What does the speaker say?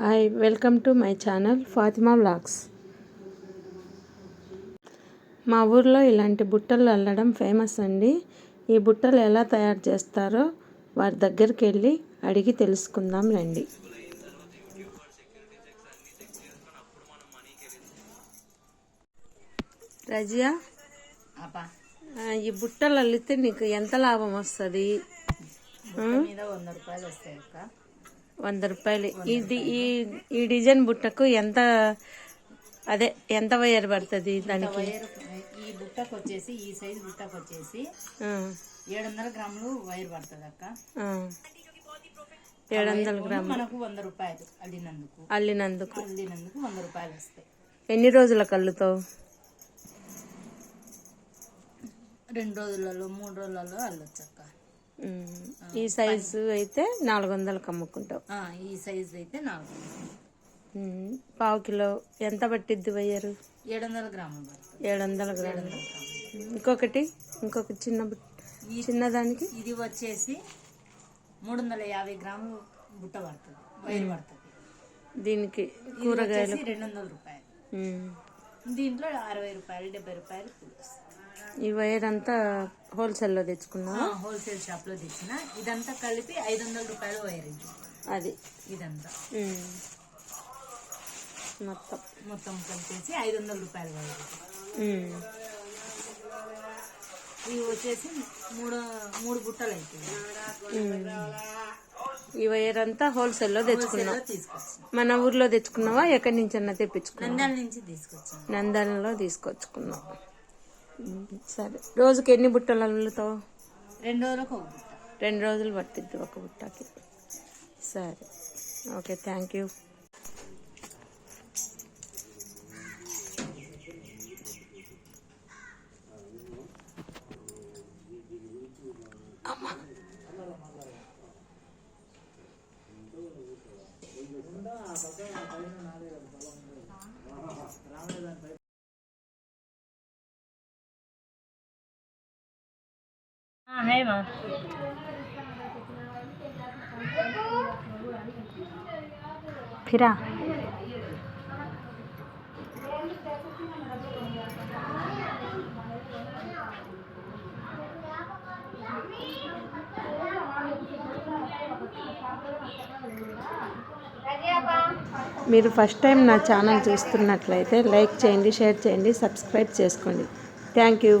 Hi welcome to my channel Fatima vlogs. మా ఊర్లో ఇలాంటి బుట్టలు అల్లడం ఫేమస్ అండి. ఈ బుట్టలు ఎలా తయారు చేస్తారో వారి దగ్గరికి వెళ్ళి అడిగి తెలుసుకుందాం రండి. రజియా ఈ బుట్టలు అల్లితే నీకు ఎంత లాభం వస్తుంది? వంద రూపాయలు వస్తాయి వంద రూపాయలు. ఇది ఈ ఈ డిజైన్ బుట్టకు ఎంత అదే ఎంత వైర్ పడుతుంది దానికి? వైర్ ఈ బుట్టకు వచ్చేసి ఈ సైజు బుట్టకు వచ్చేసి ఏడు వందల గ్రాములు వైర్ పడుతుంది అక్క. ఏడు వందల గ్రాములు. మనకు వంద రూపాయలు అల్లినందుకు. అల్లినందుకు. అల్లినందుకు వంద రూపాయలు వస్తాయి. ఎన్ని రోజుల కళ్ళుతావు రెండు రోజులలో మూడు రోజులలో అల్లొచ్చు అక్క ఈ సైజు అయితే నాలుగు వందలకు అమ్ముకుంటావు ఈ సైజు అయితే నాలుగు పావు కిలో ఎంత పట్టిద్ది వయ్యారు? ఏడు వందల గ్రాములు ఏడు వందల గ్రాములు. ఇంకొకటి ఇంకొక చిన్న బుట్ట చిన్నదానికి? ఇది వచ్చేసి మూడు వందల యాభై గ్రాములు బుట్ట పడుతుంది వైర్ పడుతుంది. దీనికి వచ్చేసి రెండు వందల రూపాయలు. దీంట్లో అరవై రూపాయలు డెబ్బై రూపాయలు కూలి ఈ వైర్ అంతా హోల్సేల్లో తెచ్చుకున్నావా? హోల్సేల్ షాప్లో తెచ్చిన. ఇదంతా కలిపి ఐదు వందల రూపాయలు వైర్ అది. ఇదంతా. మొత్తం. మొత్తం కలిపేసి ఐదు వందల రూపాయలు వైర్. ఇవి వచ్చేసి మూడు మూడు బుట్టలు అవుతుంది. ఈ వైర్ అంతా హోల్సేల్లో తెచ్చుకున్నావు. హోల్సేల్లో తీసుకొచ్చిన. మన ఊర్లో తెచ్చుకున్నావా? ఎక్కడి నుంచి అన్నా తెప్పించుకున్నావా? నంద్యాల నుంచి తీసుకొచ్చాను. నందనలో తీసుకొచ్చుకున్నాం సరే. రోజుకి ఎన్ని బుట్టలు అల్లుతావు? రెండు రోజులకు రెండు రోజులు పట్టిద్ది ఒక బుట్టకి. సరే. Okay thank you. Ah, Hema ఫిరా మీరు ఫస్ట్ టైం నా ఛానల్ చూస్తున్నట్లయితే లైక్ చేయండి షేర్ చేయండి సబ్స్క్రైబ్ చేసుకోండి. Thank you